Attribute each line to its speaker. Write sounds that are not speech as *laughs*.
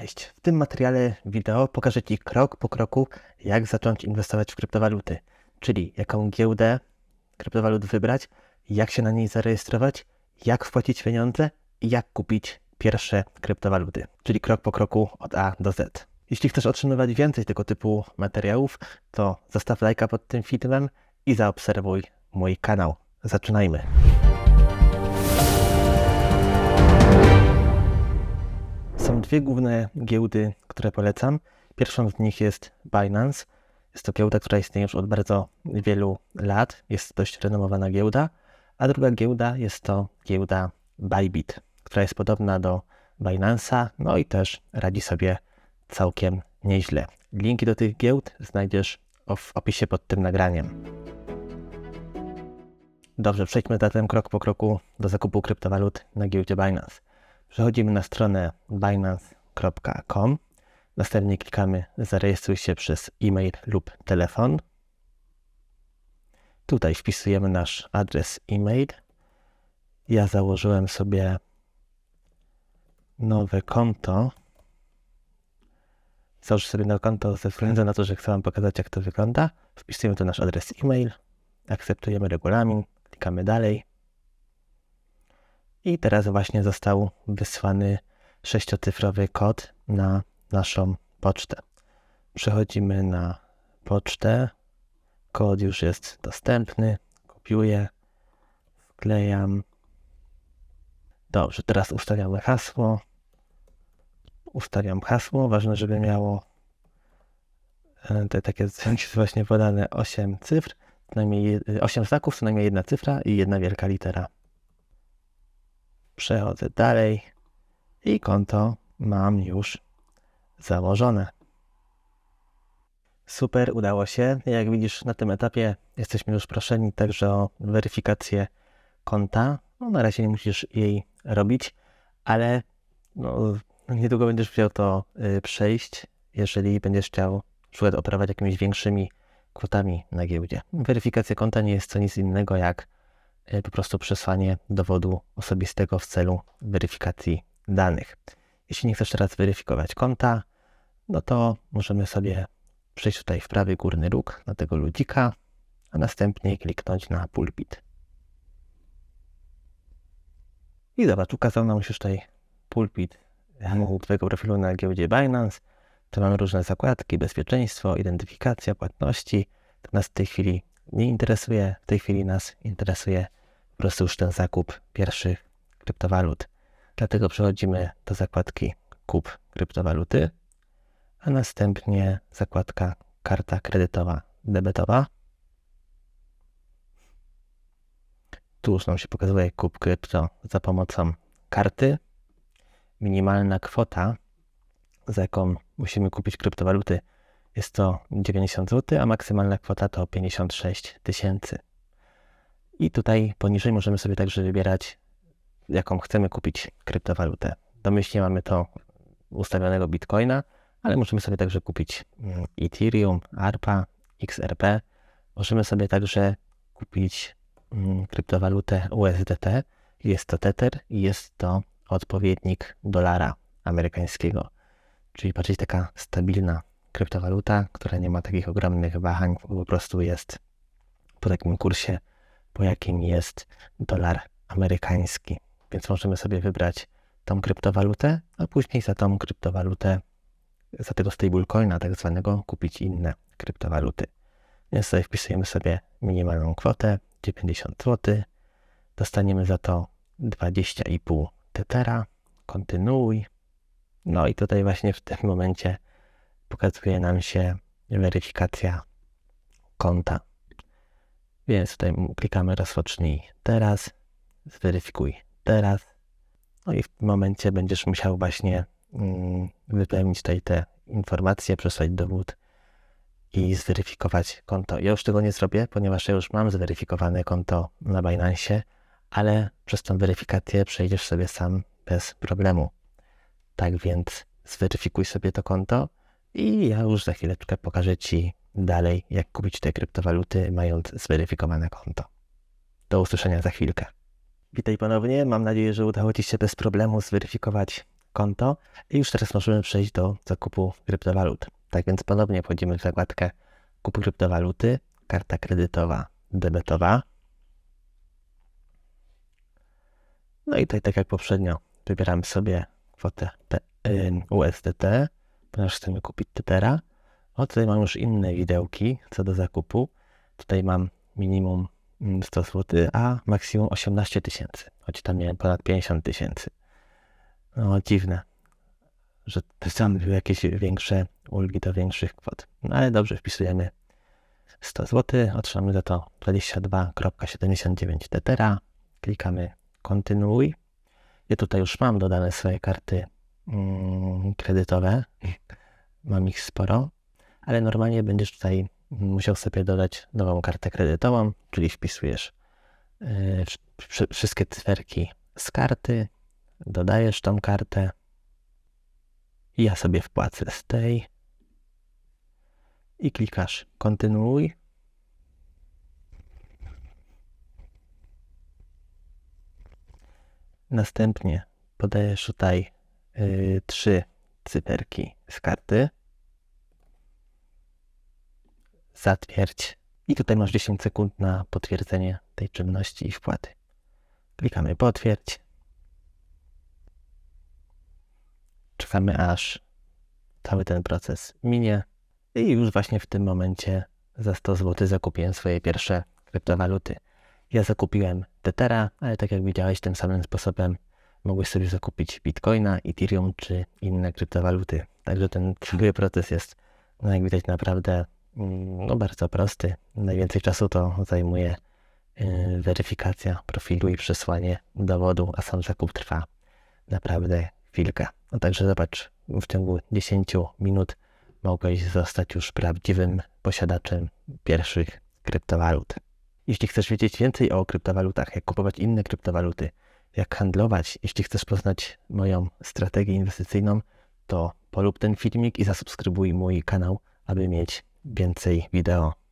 Speaker 1: Cześć! W tym materiale wideo pokażę Ci krok po kroku, jak zacząć inwestować w kryptowaluty, czyli jaką giełdę kryptowalut wybrać, jak się na niej zarejestrować, jak wpłacić pieniądze i jak kupić pierwsze kryptowaluty, czyli krok po kroku od A do Z. Jeśli chcesz otrzymywać więcej tego typu materiałów, to zostaw lajka pod tym filmem i zaobserwuj mój kanał. Zaczynajmy! Dwie główne giełdy, które polecam. Pierwszą z nich jest Binance. Jest to giełda, która istnieje już od bardzo wielu lat. Jest dość renomowana giełda. A druga giełda jest to giełda Bybit, która jest podobna do Binance'a, no i też radzi sobie całkiem nieźle. Linki do tych giełd znajdziesz w opisie pod tym nagraniem. Dobrze, przejdźmy zatem krok po kroku do zakupu kryptowalut na giełdzie Binance. Przechodzimy na stronę binance.com. Następnie klikamy zarejestruj się przez e-mail lub telefon. Tutaj wpisujemy nasz adres e-mail. Ja założyłem sobie nowe konto. Założę sobie nowe konto ze względu na to, że chcę Wam pokazać, jak to wygląda. Wpisujemy tu nasz adres e-mail, akceptujemy regulamin, klikamy dalej. I teraz właśnie został wysłany sześciocyfrowy kod na naszą pocztę. Przechodzimy na pocztę. Kod już jest dostępny. Kopiuję, wklejam. Dobrze, teraz ustawiamy hasło. Ustawiam hasło. Ważne, żeby miało e, te takie *laughs* właśnie podane 8 cyfr, co najmniej 8 znaków, co najmniej jedna cyfra i jedna wielka litera. Przechodzę dalej i konto mam już założone. Super, udało się. Jak widzisz, na tym etapie jesteśmy już proszeni także o weryfikację konta. No, na razie nie musisz jej robić, ale no, niedługo będziesz chciał to y, przejść, jeżeli będziesz chciał przykład operować jakimiś większymi kwotami na giełdzie. Weryfikacja konta nie jest to nic innego jak po prostu przesłanie dowodu osobistego w celu weryfikacji danych. Jeśli nie chcesz teraz weryfikować konta, no to możemy sobie przejść tutaj w prawy górny róg na tego ludzika, a następnie kliknąć na pulpit. I zobacz, ukazał nam się tutaj pulpit Twojego profilu na giełdzie Binance. Tu mamy różne zakładki, bezpieczeństwo, identyfikacja, płatności. To nas w tej chwili nie interesuje. W tej chwili nas interesuje po prostu już ten zakup pierwszych kryptowalut. Dlatego przechodzimy do zakładki kup kryptowaluty, a następnie zakładka karta kredytowa debetowa. Tu już nam się pokazuje kup krypto za pomocą karty. Minimalna kwota, za jaką musimy kupić kryptowaluty, jest to 90 zł, a maksymalna kwota to 56 tysięcy. I tutaj poniżej możemy sobie także wybierać, jaką chcemy kupić kryptowalutę. Domyślnie mamy to ustawionego Bitcoina, ale możemy sobie także kupić mm, Ethereum, ARPA, XRP. Możemy sobie także kupić mm, kryptowalutę USDT. Jest to Tether i jest to odpowiednik dolara amerykańskiego. Czyli patrzeć taka stabilna kryptowaluta, która nie ma takich ogromnych wahań, po prostu jest po takim kursie, po jakim jest dolar amerykański. Więc możemy sobie wybrać tą kryptowalutę, a później za tą kryptowalutę, za tego stablecoina tak zwanego, kupić inne kryptowaluty. Więc sobie wpisujemy sobie minimalną kwotę 90 zł. Dostaniemy za to 20,5 tetera. Kontynuuj. No i tutaj właśnie w tym momencie pokazuje nam się weryfikacja konta. Więc tutaj klikamy rozpocznij teraz, zweryfikuj teraz. No i w tym momencie będziesz musiał właśnie mm, wypełnić tutaj te informacje, przesłać dowód i zweryfikować konto. Ja już tego nie zrobię, ponieważ ja już mam zweryfikowane konto na Binance, ale przez tą weryfikację przejdziesz sobie sam bez problemu. Tak więc zweryfikuj sobie to konto i ja już za chwileczkę pokażę Ci dalej, jak kupić te kryptowaluty, mając zweryfikowane konto. Do usłyszenia za chwilkę. Witaj ponownie. Mam nadzieję, że udało Ci się bez problemu zweryfikować konto i już teraz możemy przejść do zakupu kryptowalut. Tak więc ponownie wchodzimy w zakładkę kup kryptowaluty, karta kredytowa, debetowa. No i tutaj tak jak poprzednio wybieramy sobie kwotę USDT, ponieważ chcemy kupić Tethera. O, tutaj mam już inne widełki co do zakupu. Tutaj mam minimum mm, 100 zł, a maksimum 18 tysięcy, choć tam miałem ponad 50 tysięcy. No dziwne, że te same były jakieś większe ulgi do większych kwot. No ale dobrze, wpisujemy 100 zł, otrzymamy za to 22,79 Tethera. Klikamy kontynuuj. Ja tutaj już mam dodane swoje karty mm, kredytowe. Mam ich sporo, ale normalnie będziesz tutaj musiał sobie dodać nową kartę kredytową, czyli wpisujesz wsz- wszystkie cyferki z karty, dodajesz tą kartę. Ja sobie wpłacę z tej i klikasz kontynuuj. Następnie podajesz tutaj y, trzy cyferki z karty. Zatwierdź. I tutaj masz 10 sekund na potwierdzenie tej czynności i wpłaty. Klikamy potwierdź. Czekamy aż cały ten proces minie. I już właśnie w tym momencie za 100 zł zakupiłem swoje pierwsze kryptowaluty. Ja zakupiłem Tethera, ale tak jak widziałeś, tym samym sposobem mogłeś sobie zakupić Bitcoina, Ethereum czy inne kryptowaluty. Także ten cały proces jest, no jak widać, naprawdę mm, no, bardzo prosty. Najwięcej czasu to zajmuje yy, weryfikacja profilu i przesłanie dowodu, a sam zakup trwa naprawdę chwilkę. No także zobacz, w ciągu 10 minut mogłeś zostać już prawdziwym posiadaczem pierwszych kryptowalut. Jeśli chcesz wiedzieć więcej o kryptowalutach, jak kupować inne kryptowaluty, jak handlować, jeśli chcesz poznać moją strategię inwestycyjną, to polub ten filmik i zasubskrybuj mój kanał, aby mieć więcej wideo